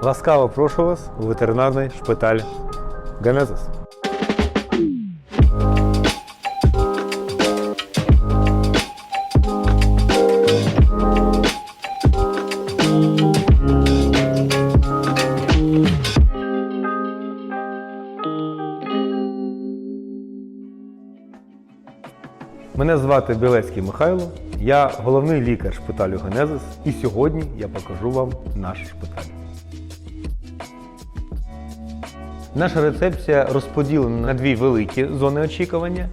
Ласкаво прошу вас у ветеринарний шпиталь Генезис. Мене звати Білецький Михайло, я головний лікар шпиталю Генезис, і сьогодні я покажу вам наш шпиталь. Наша рецепція розподілена на дві великі зони очікування,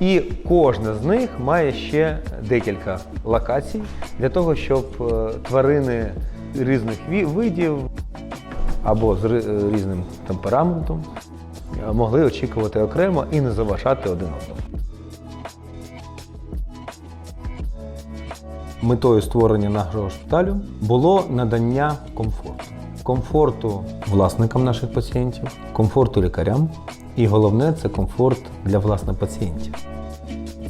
і кожна з них має ще декілька локацій для того, щоб е, тварини різних видів або з е, різним темпераментом е, могли очікувати окремо і не заважати один одному. Метою створення нашого шпиталю було надання комфорту. Комфорту власникам наших пацієнтів, комфорту лікарям, і головне це комфорт для власне пацієнтів.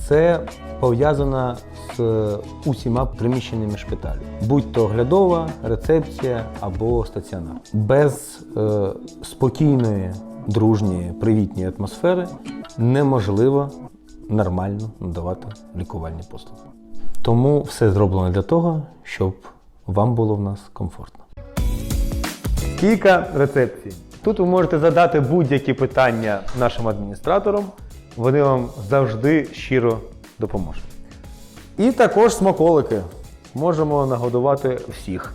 Це пов'язано з усіма приміщеннями шпиталю, будь то оглядова, рецепція або стаціонар. Без е, спокійної, дружньої, привітної атмосфери неможливо нормально надавати лікувальні послуги. Тому все зроблено для того, щоб вам було в нас комфортно. Кілька рецепцій. Тут ви можете задати будь-які питання нашим адміністраторам. Вони вам завжди щиро допоможуть. І також смаколики. Можемо нагодувати всіх.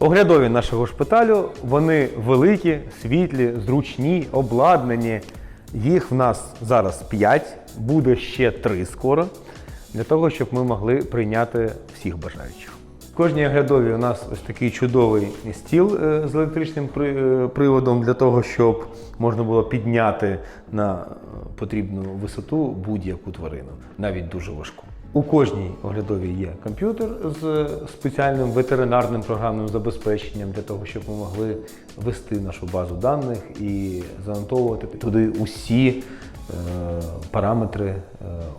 Оглядові нашого шпиталю, вони великі, світлі, зручні, обладнані. Їх в нас зараз 5, буде ще 3 скоро, для того, щоб ми могли прийняти всіх бажаючих. В кожній оглядовій у нас ось такий чудовий стіл е, з електричним е, приводом для того, щоб можна було підняти на е, потрібну висоту будь-яку тварину, навіть дуже важку. У кожній оглядовій є комп'ютер з спеціальним ветеринарним програмним забезпеченням для того, щоб ми могли вести нашу базу даних і занотовувати туди усі е, параметри е,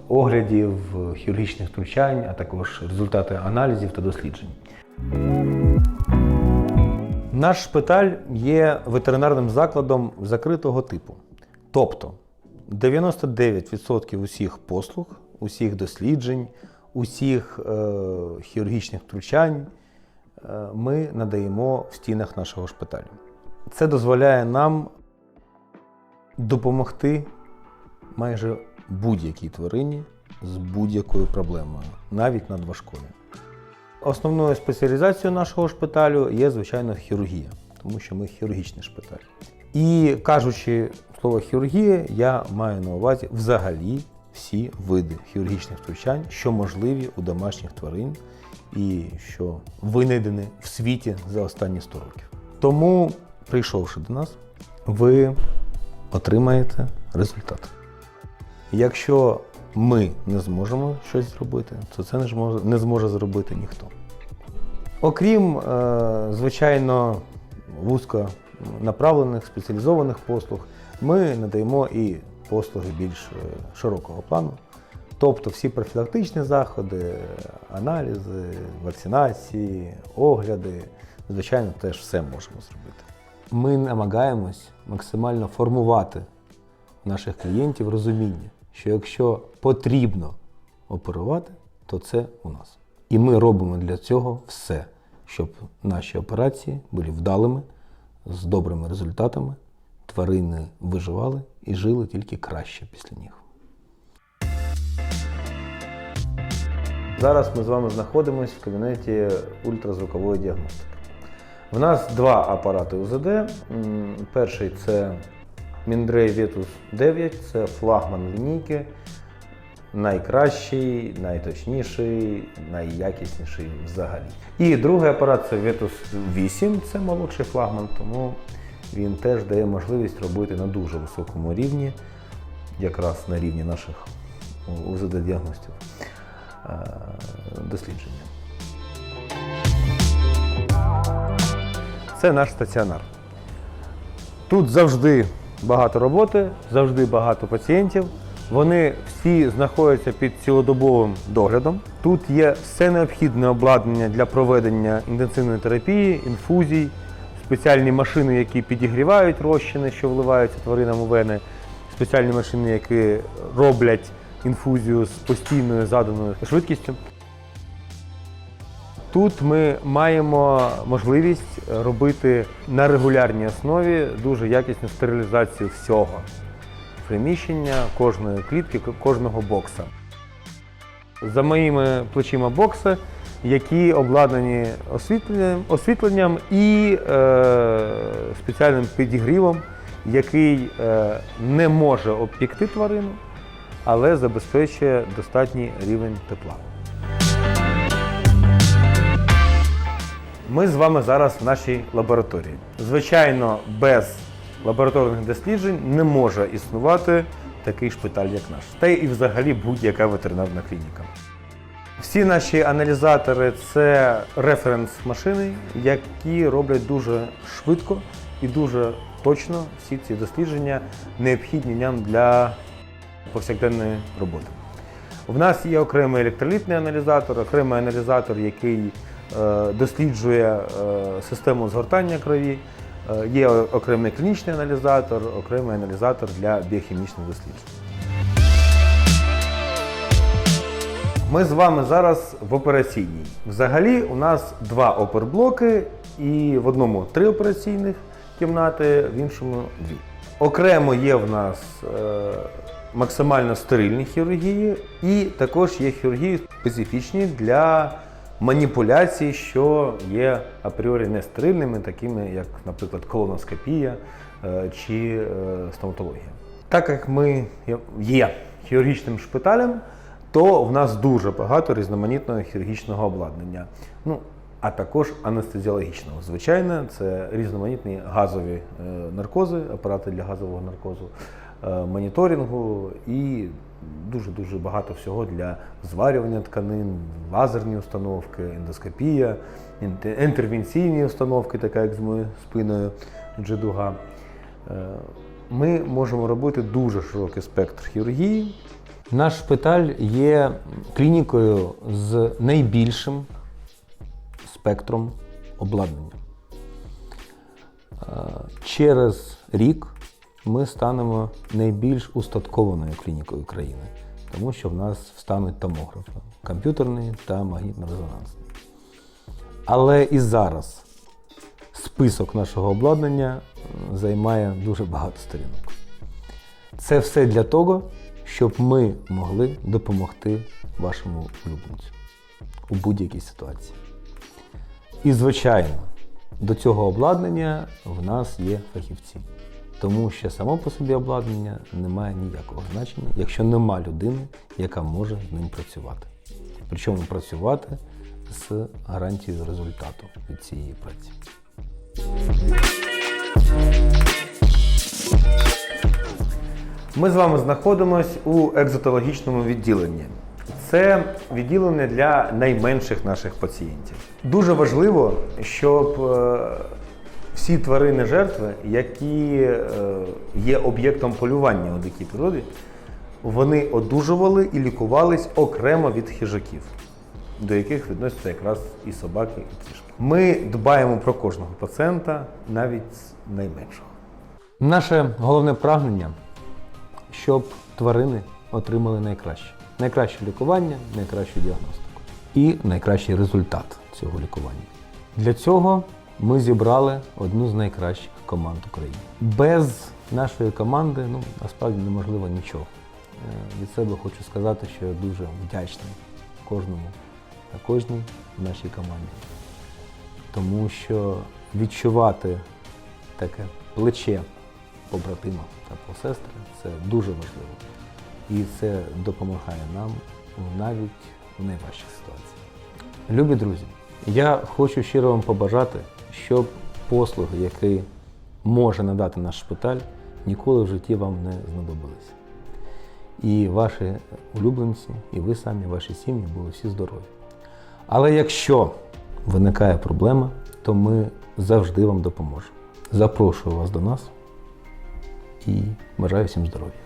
оглядів, хірургічних втручань, а також результати аналізів та досліджень. Наш шпиталь є ветеринарним закладом закритого типу. Тобто 99% усіх послуг, усіх досліджень, усіх е, хірургічних втручань е, ми надаємо в стінах нашого шпиталю. Це дозволяє нам допомогти майже будь-якій тварині з будь-якою проблемою, навіть надважкою. Основною спеціалізацією нашого шпиталю є, звичайно, хірургія, тому що ми хірургічний шпиталь. І кажучи слово хірургія, я маю на увазі взагалі всі види хірургічних втручань, що можливі у домашніх тварин і що винайдені в світі за останні 100 років. Тому, прийшовши до нас, ви отримаєте результат. Якщо ми не зможемо щось зробити, то це не зможе, не зможе зробити ніхто. Окрім, е, звичайно, вузьконаправлених спеціалізованих послуг, ми надаємо і послуги більш е, широкого плану. Тобто всі профілактичні заходи, аналізи, вакцинації, огляди, звичайно, теж все можемо зробити. Ми намагаємось максимально формувати наших клієнтів розуміння, що якщо потрібно оперувати, то це у нас. І ми робимо для цього все, щоб наші операції були вдалими, з добрими результатами, тварини виживали і жили тільки краще після них. Зараз ми з вами знаходимося в кабінеті ультразвукової діагностики. В нас два апарати УЗД. Перший це Mindray Vetus 9, це флагман лінійки, найкращий, найточніший, найякісніший взагалі. І другий апарат це Vetus 8, це молодший флагман, тому він теж дає можливість робити на дуже високому рівні, якраз на рівні наших УЗД-діагностів, е, дослідження. Це наш стаціонар. Тут завжди багато роботи, завжди багато пацієнтів, Вони всі знаходяться під цілодобовим доглядом. Тут є все необхідне обладнання для проведення інтенсивної терапії, інфузій, спеціальні машини, які підігрівають розчини, що вливаються тваринам у вени, спеціальні машини, які роблять інфузію з постійною заданою швидкістю. Тут ми маємо можливість робити на регулярній основі дуже якісну стерилізацію всього приміщення, кожної клітки, кожного бокса. За моїми плечима бокси, які обладнані освітленням, освітленням і е, спеціальним підігрівом, який е, не може обпікти тварину, але забезпечує достатній рівень тепла. Ми з вами зараз в нашій лабораторії. Звичайно, без лабораторних досліджень не може існувати такий шпиталь, як наш, та й взагалі будь-яка ветеринарна клініка. Всі наші аналізатори це референс-машини, які роблять дуже швидко і дуже точно всі ці дослідження необхідні нам для повсякденної роботи. В нас є окремий електролітний аналізатор, окремий аналізатор, який е, досліджує е, систему згортання крові. Е, Є окремий клінічний аналізатор, окремий аналізатор для біохімічних досліджень. Ми з вами зараз в операційній. Взагалі у нас два оперблоки, і в одному три операційних кімнати, в іншому дві. Окремо є в нас е, максимально стерильні хірургії, і також є хірургії специфічні для маніпуляцій, що є апріорі нестерильними, такими як, наприклад, колоноскопія е, чи е, стоматологія. Так як ми є хірургічним шпиталем, то в нас дуже багато різноманітного хірургічного обладнання. Ну, а також анестезіологічного. Звичайно, це різноманітні газові е, наркози, апарати для газового наркозу, е, моніторингу і дуже-дуже багато всього для зварювання тканин, лазерні установки, ендоскопія, інтервенційні установки, така як з моєю спиною джедуга. Е, Ми можемо робити дуже широкий спектр хірургії. Наш шпиталь є клінікою з найбільшим спектром обладнання. Е, Через рік ми станемо найбільш устаткованою клінікою країни, тому що в нас встануть томографи комп'ютерний та магнітно-резонансний. Але і зараз список нашого обладнання е, займає дуже багато сторінок. Це все для того, щоб ми могли допомогти вашому улюбленцю у будь-якій ситуації. І, звичайно, до цього обладнання в нас є фахівці. Тому що само по собі обладнання не має ніякого значення, якщо нема людини, яка може з ним працювати. Причому працювати з гарантією результату від цієї праці. Ми з вами знаходимося у екзотологічному відділенні. Це відділення для найменших наших пацієнтів. Дуже важливо, щоб е, всі тварини жертви, які е, є об'єктом полювання у дикій природі, вони одужували і лікувались окремо від хижаків, до яких відносяться якраз і собаки, і кішки. Ми дбаємо про кожного пацієнта, навіть найменшого. Наше головне прагнення щоб тварини отримали найкраще. Найкраще лікування, найкращу діагностику і найкращий результат цього лікування. Для цього ми зібрали одну з найкращих команд України. Без нашої команди ну, насправді неможливо нічого. Е, Від себе хочу сказати, що я дуже вдячний кожному та кожній в нашій команді. Тому що відчувати таке плече побратима та посестри це дуже важливо. І це допомагає нам навіть в найважчих ситуаціях. Любі друзі, я хочу щиро вам побажати, щоб послуги, які може надати наш шпиталь, ніколи в житті вам не знадобились. І ваші улюбленці, і ви самі, ваші сім'ї були всі здорові. Але якщо виникає проблема, то ми завжди вам допоможемо. Запрошую вас до нас і бажаю всім здоров'я.